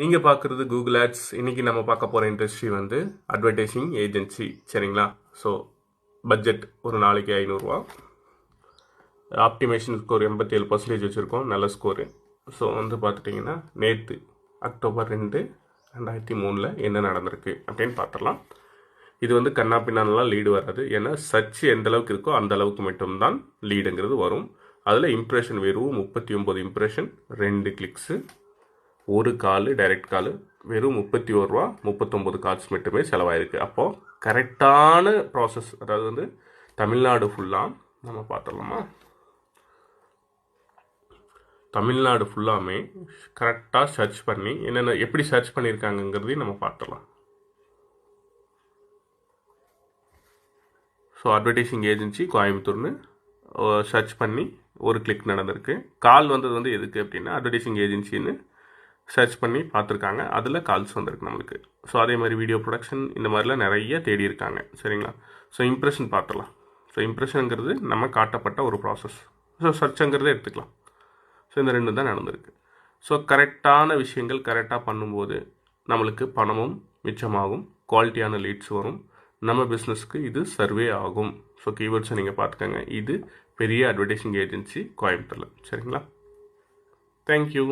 நீங்கள் பார்க்குறது Google ads இன்றைக்கி நம்ம பார்க்க போகிற இண்டஸ்ட்ரி வந்து அட்வர்டைசிங் ஏஜென்சி சரிங்களா? ஸோ பட்ஜெட் ஒரு நாளைக்கு ஐநூறுரூவா ஆப்டிமேஷன் ஸ்கோர் எண்பத்தி ஏழு பர்சன்டேஜ் வச்சுருக்கோம். நல்ல ஸ்கோரு ஸோ வந்து பார்த்துட்டிங்கன்னா நேற்று அக்டோபர் ரெண்டு ரெண்டாயிரத்தி மூணில் என்ன நடந்திருக்கு அப்படின்னு பார்த்துடலாம். இது வந்து கண்ணா பின்னாலெலாம் லீடு வராது. ஏன்னா சர்ச் எந்த அளவுக்கு இருக்கோ அந்த அளவுக்கு மட்டும்தான் லீடுங்கிறது வரும். அதில் இம்ப்ரெஷன் வெறும் முப்பத்தி ஒம்பது இம்ப்ரெஷன் ரெண்டு கிளிக்ஸு ஒரு கால் டைரக்ட் கால் வெறும் முப்பத்தி ஒரு ரூபா முப்பத்தொம்பது கால்ஸ் மட்டுமே செலவாயிருக்கு. அப்போது கரெக்டான ப்ராசஸ் அதாவது வந்து தமிழ்நாடு ஃபுல்லாக நம்ம பார்த்துடலாமா? தமிழ்நாடு ஃபுல்லாமே கரெக்டாக சர்ச் பண்ணி என்னென்ன எப்படி சர்ச் பண்ணியிருக்காங்கங்கிறதையும் நம்ம பார்த்துடலாம். ஸோ அட்வர்டைசிங் ஏஜென்சி கோயம்புத்தூர்னு சர்ச் பண்ணி ஒரு கிளிக் நடந்திருக்கு. கால் வந்தது வந்து எதுக்கு அப்படின்னா அட்வர்டைசிங் ஏஜென்சின்னு சர்ச் பண்ணி பார்த்துருக்காங்க. அதில் கால்ஸ் வந்திருக்கு நம்மளுக்கு. ஸோ அதே மாதிரி வீடியோ ப்ரொடக்ஷன் இந்த மாதிரிலாம் நிறைய தேடி இருக்காங்க. சரிங்களா? ஸோ இம்ப்ரெஷன் பார்த்துடலாம். ஸோ இம்ப்ரெஷனுங்கிறது நம்ம காட்டப்பட்ட ஒரு ப்ராசஸ் ஸோ சர்ச்சுங்கிறதே எடுத்துக்கலாம். ஸோ இந்த ரெண்டு தான் நடந்திருக்கு. ஸோ கரெக்டான விஷயங்கள் கரெக்டாக பண்ணும்போது நம்மளுக்கு பணமும் மிச்சமாகும். குவாலிட்டியான லீட்ஸ் வரும். நம்ம பிஸ்னஸ்க்கு இது சர்வே ஆகும். ஸோ கீவேர்ட்ஸை நீங்கள் பார்த்துக்கோங்க. இது பெரிய அட்வர்டைசிங் ஏஜென்சி கோயம்புத்தூரில். சரிங்களா? தேங்க்யூ